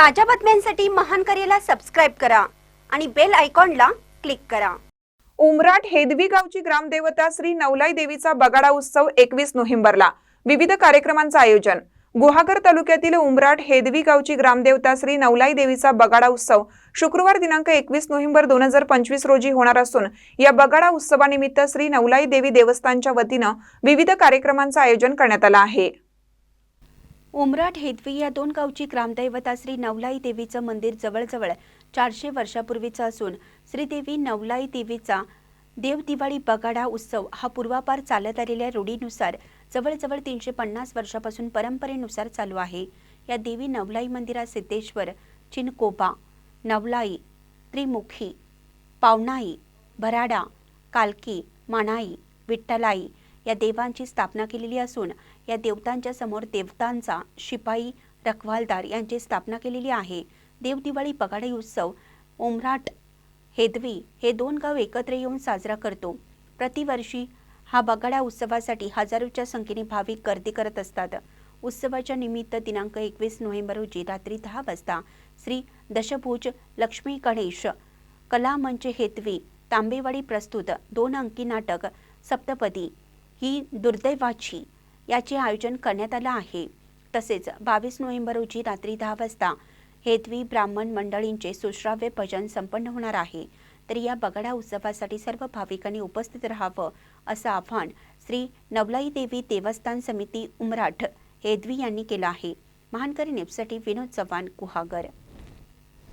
ताज्या बातम्यांसाठी महान करेला सबस्क्राईब करा आणि बेल आयकॉनला क्लिक करा. उमराट हेदवी गावची ग्रामदेवता श्री नवलाई देवीचा बगाडा उत्सव एकवीस नोव्हेंबरला. विविध कार्यक्रमांचं आयोजन. गुहागर तालुक्यातील उमराट हेदवी गावची ग्रामदेवता श्री नवलाई देवीचा बगाडा उत्सव शुक्रवार दिनांक एकवीस नोव्हेंबर दोन हजार पंचवीस रोजी होणार असून या बगाडा उत्सवानिमित्त श्री नवलाई देवी देवस्थानच्या वतीनं विविध कार्यक्रमांचं आयोजन करण्यात आलं आहे. उमराट हेदवी या दोन गावची ग्रामदैवता श्री नवलाई देवीचं मंदिर जवळजवळ चारशे वर्षापूर्वीचं असून श्रीदेवी नवलाई देवीचा देवदिवाळी बगाडा उत्सव हा पूर्वापार चालत आलेल्या रूढीनुसार जवळजवळ तीनशे पन्नास वर्षापासून परंपरेनुसार चालू आहे. या देवी नवलाई मंदिरात सिद्धेश्वर चिनकोबा नवलाई त्रिमुखी पावनाई भराडा कालकी मानाई विठ्ठलाई या देवांची स्थापना केलेली असून या देवतांच्या समोर देवतांचा शिपाई रखवालदार यांची स्थापना केलेली आहे. देवदिवाळी पगाडे उत्सव ओमराट हेदवी हे दोन गाव एकत्र येऊन साजरा करतो. प्रतिवर्षी हा बगाडा उत्सवासाठी हजारोच्या संख्येने भाविक गर्दी करत असतात. उत्सवाच्या निमित्त दिनांक एकवीस नोव्हेंबर रोजी रात्री दहा वाजता श्री दशभुज लक्ष्मी गणेश कलामंच हेतवी तांबेवाडी प्रस्तुत दोन अंकी नाटक सप्तपदी ही दुर्दैवाची याचे आयोजन करण्यात आलं आहे. तसेच बावीस नोव्हेंबर रोजी रात्री दहा वाजता हेतवी ब्राह्मण मंडळींचे सुश्राव्य भजन संपन्न होणार आहे. तर या बगडा उत्सवासाठी सर्व भाविकांनी उपस्थित राहावं असं आवाहन श्री नवलाई देवी देवस्थान समिती उमराठ हेदवी यांनी केलं आहे. महानकरी नेपसाठी विनोद चव्हाण गुहागर.